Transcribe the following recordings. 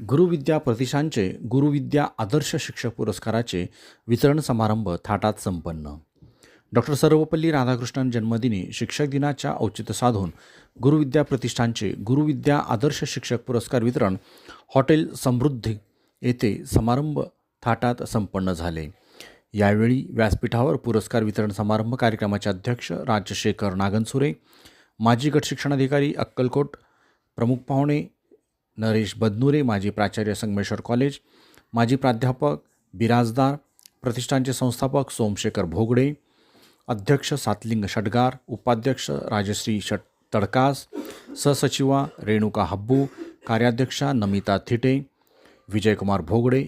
गुरुविद्या प्रतिष्ठानचे गुरुविद्या आदर्श शिक्षक पुरस्काराचे वितरण समारंभ थाटात संपन्न. डॉक्टर सर्वपल्ली राधाकृष्णन जन्मदिनी शिक्षक दिनाच्या औचित्य साधून गुरुविद्या प्रतिष्ठानचे गुरुविद्या आदर्श शिक्षक पुरस्कार वितरण हॉटेल समृद्धी येथे समारंभ थाटात संपन्न झाले. यावेळी व्यासपीठावर पुरस्कार वितरण समारंभ कार्यक्रमाचे अध्यक्ष राजशेखर नागनसुरे माजी गट शिक्षणाधिकारी अक्कलकोट प्रमुख पाहुणे नरेश बदनुरे माजी प्राचार्य संगमेश्वर कॉलेज माजी प्राध्यापक बिराजदार प्रतिष्ठानचे संस्थापक सोमशेखर भोगडे अध्यक्ष सातलिंग षटगार उपाध्यक्ष राजश्री षट तडकास सहसचिवा रेणुका हब्बू कार्याध्यक्षा नमिता थिटे विजयकुमार भोगडे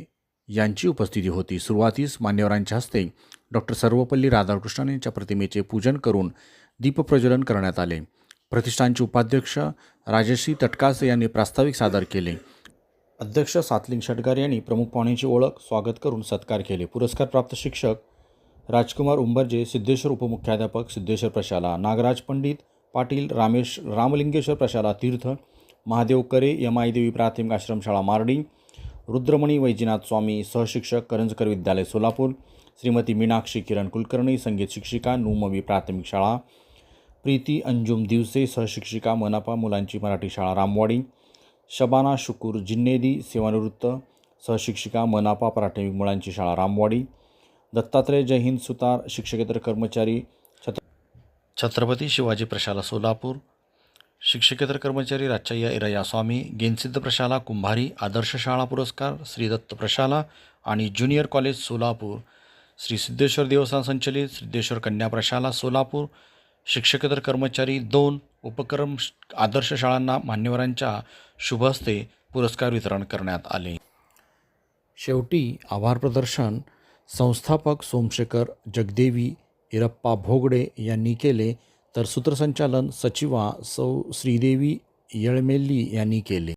यांची उपस्थिती होती. सुरुवातीस मान्यवरांच्या हस्ते डॉक्टर सर्वपल्ली राधाकृष्णन यांच्या प्रतिमेचे पूजन करून दीपप्रज्वलन करण्यात आले. प्रतिष्ठानचे उपाध्यक्ष राजश्री तटकासे यांनी प्रास्ताविक सादर केले. अध्यक्ष सातलिंग षटगार यांनी प्रमुख पाहुण्यांची ओळख स्वागत करून सत्कार केले. पुरस्कारप्राप्त शिक्षक राजकुमार उंबरजे सिद्धेश्वर उपमुख्याध्यापक सिद्धेश्वर प्रशाला नागराज पंडित पाटील रामेश रामलिंगेश्वर प्रशाला तीर्थ महादेव करे यमाईदेवी प्राथमिक आश्रमशाळा मार्डी रुद्रमणी वैजनाथ स्वामी सहशिक्षक करंजकर विद्यालय सोलापूर श्रीमती मीनाक्षी किरण कुलकर्णी संगीत शिक्षिका नुमवी प्राथमिक शाळा प्रीती अंजुम दिवसे सहशिक्षिका मनापा मुलांची मराठी शाळा रामवाडी. शबाना शुकूर जिन्नेदी सेवानिवृत्त सहशिक्षिका मनापा प्राथमिक मुलांची शाळा रामवाडी. दत्तात्रय जय हिंद सुतार शिक्षकेतर कर्मचारी छत्र छत्रपती शिवाजी प्रशाला सोलापूर. शिक्षकेतर कर्मचारी राजचय्या इरया स्वामी गेनसिद्ध प्रशाला कुंभारी आदर्श शाळा पुरस्कार श्री दत्त प्रशाला आणि ज्युनियर कॉलेज सोलापूर. श्री सिद्धेश्वर देवस्थान संचलित सिद्धेश्वर कन्या प्रशाला सोलापूर. शिक्षकेतर कर्मचारी दोन उपक्रम आदर्श शाळांना मान्यवरांच्या शुभ हस्ते पुरस्कार वितरण करण्यात आले. शेवटी आभार प्रदर्शन संस्थापक सोमशेखर जगदेवी इरप्पा भोगडे यांनी केले तर सूत्रसंचालन सचिवा सौ श्रीदेवी येळमेल्ली यांनी केले.